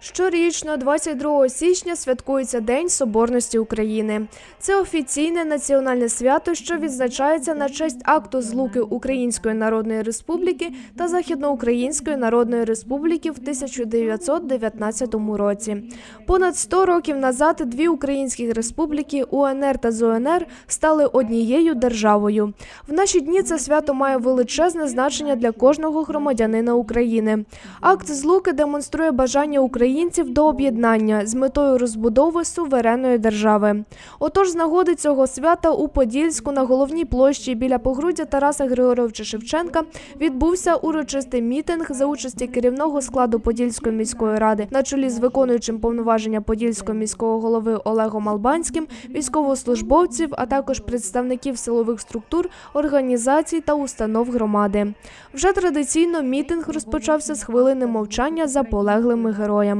Щорічно, 22 січня, святкується День Соборності України. Це офіційне національне свято, що відзначається на честь акту злуки Української Народної Республіки та Західноукраїнської Народної Республіки в 1919 році. Понад 100 років назад дві українські республіки УНР та ЗУНР стали однією державою. В наші дні це свято має величезне значення для кожного громадянина України. Акт злуки демонструє бажання українців до об'єднання з метою розбудови суверенної держави. Отож, з нагоди цього свята у Подільську на головній площі біля погруддя Тараса Григоровича Шевченка відбувся урочистий мітинг за участі керівного складу Подільської міської ради на чолі з виконуючим повноваження Подільського міського голови Олегом Албанським, військовослужбовців, а також представників силових структур, організацій та установ громади. Вже традиційно мітинг розпочався з хвилини мовчання за полеглими героями.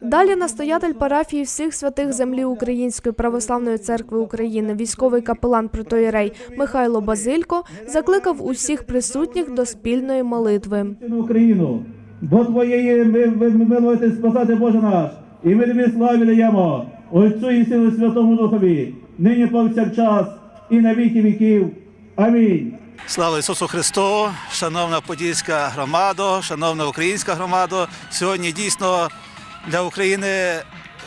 Далі настоятель парафії всіх святих землі Української православної церкви України, військовий капелан протоєрей Михайло Базилько закликав усіх присутніх до спільної молитви. Україну, до Твоєї ми, ми, ми спасати Боже наш, і ми тобі славі даємо, Отцю і Сину Святому Духові, нині повсякчас і на віки віків. Амінь. Слава Ісусу Христу, шановна подільська громада, шановна українська громада. Сьогодні дійсно для України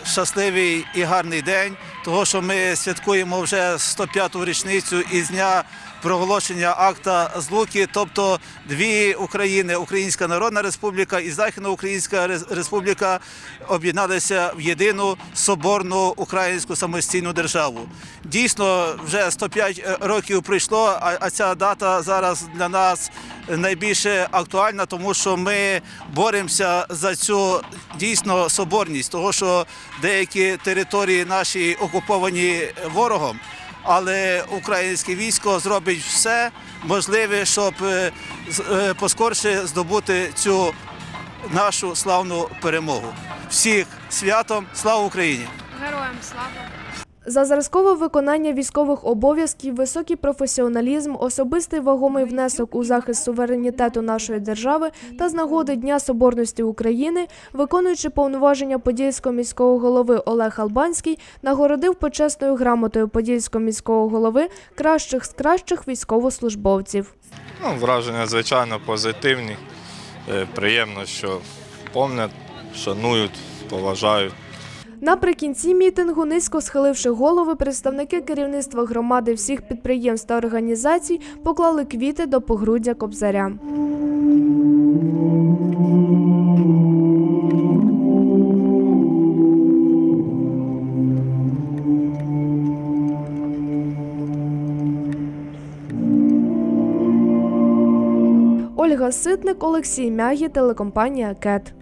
щасливий і гарний день, того що ми святкуємо вже 105-ту річницю із дня проголошення акта злуки, тобто дві України, Українська Народна Республіка і Західноукраїнська Рес- Республіка об'єдналися в єдину соборну українську самостійну державу. Дійсно, вже 105 років пройшло, а, а ця дата зараз для нас найбільше актуальна, тому що ми боремося за цю дійсно соборність, того що деякі території наші окуповані ворогом. Але українське військо зробить все можливе, щоб е, е, поскорше здобути цю нашу славну перемогу. Всіх святом, слава Україні! Героям слава! За зразкове виконання військових обов'язків, високий професіоналізм, особистий вагомий внесок у захист суверенітету нашої держави та з нагоди Дня Соборності України, виконуючи повноваження Подільського міського голови Олег Албанський, нагородив почесною грамотою Подільського міського голови кращих з кращих військовослужбовців. Ну, враження, звичайно, позитивні. Е, Приємно, що помнять, шанують, поважають. Наприкінці мітингу, низько схиливши голови, представники керівництва громади всіх підприємств та організацій поклали квіти до погруддя Кобзаря. Ольга Ситник, Олексій Мягі, телекомпанія Кет.